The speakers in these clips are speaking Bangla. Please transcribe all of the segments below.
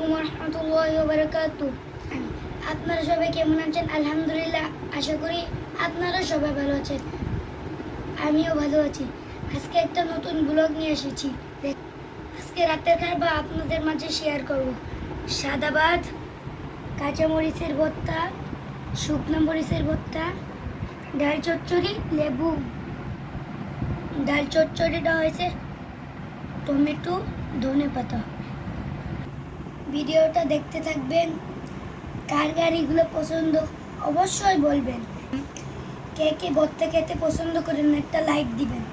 আলাইকুম রহমতুল্লাহ বারকাতু আপনারা সবাই কেমন আছেন? আলহামদুলিল্লাহ, আশা করি আপনারা সবাই ভালো আছেন। আমিও ভালো আছি। আজকে একটা নতুন ব্লগ নিয়ে এসেছি। আজকে রাতের খাবার আপনাদের মাঝে শেয়ার করব। সাদা ভাত, কাঁচামরিচের ভর্তা, শুকনো মরিচের ভর্তা, ডাল চচ্চড়ি, লেবু। ডাল চচ্চড়িটা হয়েছে টমেটো ধনে পাতা ভিডিওটা দেখতে থাকবেন। কার গাড়িগুলো পছন্দ অবশ্যই বলবেন। কে কে ভর্তা খেতে পছন্দ করেন, একটা লাইক দিবেন।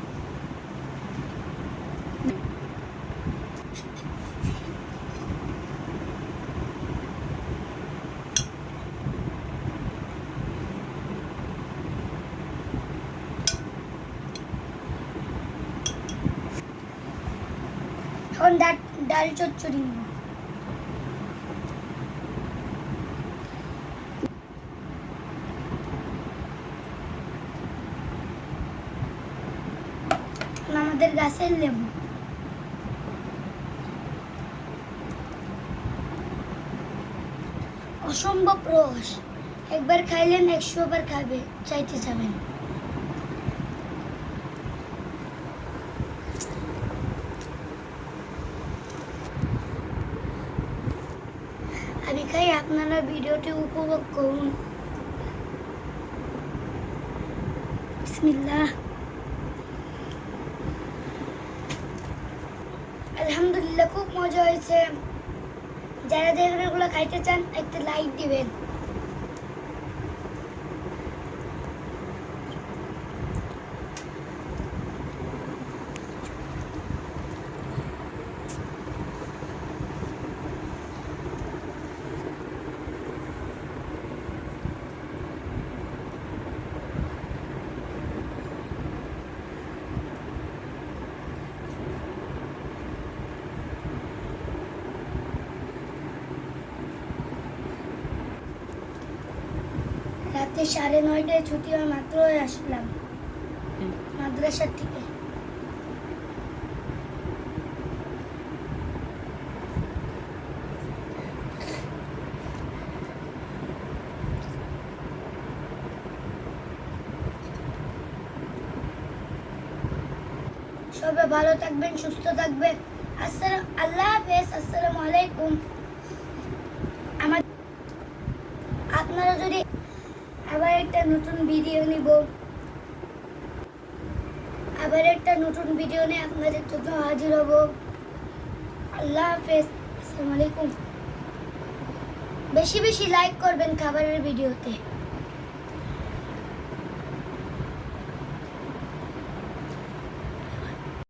এখন ডাল চচ্চড়ি নেব। আমাদের গাছের লেবু। অসম্ভব রস। একবার খাইলেন, একশো বার খাবে, চাইতে যাবেন আমি খাই, আপনারা ভিডিওটি উপভোগ করুন। বিসমিল্লাহ। আলহামদুলিল্লাহ খুব মজা হয়েছে। যারা যারা এগুলো খাইতে চান একটা লাইক দিবেন। রাতে সাড়ে নয়টায় ছুটি হয় মাত্র আসলাম। মাদ্রাসার থেকে। সবাই ভালো থাকবেন, সুস্থ থাকবেন। আসসালাম, আল্লাহ হাফেজ, আসসালামু আলাইকুম। আমার আপনারা যদি আবার একটা নতুন ভিডিও নিব। আবার একটা নতুন ভিডিও নিয়ে আপনাদের জন্য হাজির হব। আল্লাহ হাফেজ। আসসালামু আলাইকুম। বেশি বেশি লাইক করবেন খাবারের ভিডিওতে